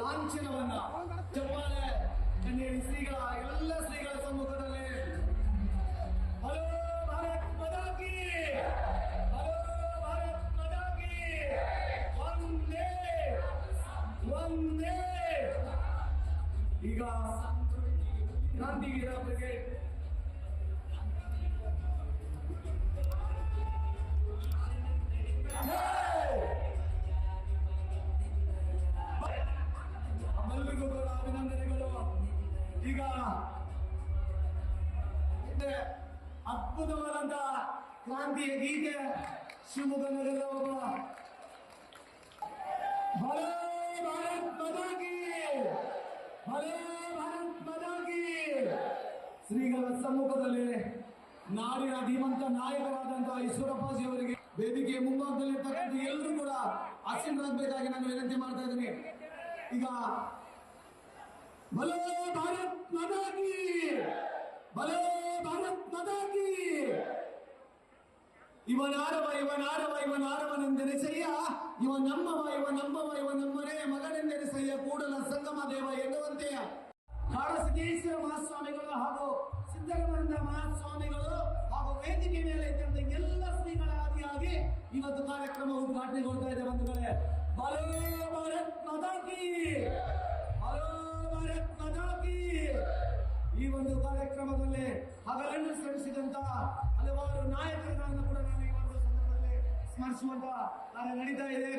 ಲಾಂಛನವನ್ನ ಚಪ್ಪಾಳೆ ಶ್ರೀಗಳ, ಎಲ್ಲ ಶ್ರೀಗಳ ಸಮ್ಮುಖದಲ್ಲಿ. ಹಲೋ ಭಾರತ್ ಮಾತಾ ಕಿ! ಹಲೋ ಭಾರತ್ ಮಾತಾ ಒಂದೇ ಒಂದೇ ಈಗ ಕ್ರಾಂತಿವೀರ ಬ್ರಿಗೇಡ್ ಈಗ ಅದ್ಭುತವಾದಂತ ಕ್ರಾಂತಿಯ ಗೀತೆ ಶಿವಮೊಗ್ಗ ನಗರದ ಒಬ್ಬ ಹಲೋ ಭಾರತ್ ಕಿ ಹಲೋ ಭಾರತ್ ಕಿ ಶ್ರೀಗಳ ಸಮ್ಮುಖದಲ್ಲಿ ನಾಡಿನ ಧೀಮಂತ ನಾಯಕರಾದಂತಹ ಈಶ್ವರಪ್ಪಾಜಿ ಅವರಿಗೆ ವೇದಿಕೆಯ ಮುಂಭಾಗದಲ್ಲಿರ್ತಕ್ಕಂಥ ಎಲ್ಲರೂ ಕೂಡ ಆಸೀನರಾಗಬೇಕಾಗಿ ನಾನು ವಿನಂತಿ ಮಾಡ್ತಾ ಇದ್ದೀನಿ. ಈಗ ಭಲೋ ಮಾತಾ ಕಿ ಭಲೋ ಭಾರತ್ ಮಾತಾ ಕಿ ಇವನಾರವ ಇವನಾರವ ಇವನಾರವನೆಂದೆನಿಸಯ್ಯ ಇವ ನಮ್ಮವ ಇವ ನಮ್ಮವ ಇವ ನಮ್ಮನೇ ಮಗನೆಂದೆನಿಸಯ್ಯ ಕೂಡಲ ಸಂಗಮ ದೇವ ಎನ್ನುವಂತೆಯ ಕಾಳಸಿದ್ದೇಶ್ವರ ಮಹಾಸ್ವಾಮಿಗಳು ಹಾಗೂ ಸಿದ್ದರಾಮಯ್ಯ ಮಹಾಸ್ವಾಮಿಗಳು ಹಾಗೂ ವೇದಿಕೆ ಮೇಲೆ ಇದ್ದಂತ ಎಲ್ಲ ಶ್ರೀಗಳ ಆದಿಯಾಗಿ ಇವತ್ತು ಕಾರ್ಯಕ್ರಮ ಉದ್ಘಾಟನೆಗೊಳ್ತಾ ಇದೆ ಬಂಧುಗಳೇ. ಶ್ರಮಿಸಿದಂತ ಹಲವಾರು ನಾಯಕರುಗಳನ್ನು ಕೂಡ ನಾನು ಈ ಒಂದು ಸಂದರ್ಭದಲ್ಲಿ ಸ್ಮರಿಸುವಂತ ಕಾರ್ಯ ನಡೀತಾ ಇದೆ.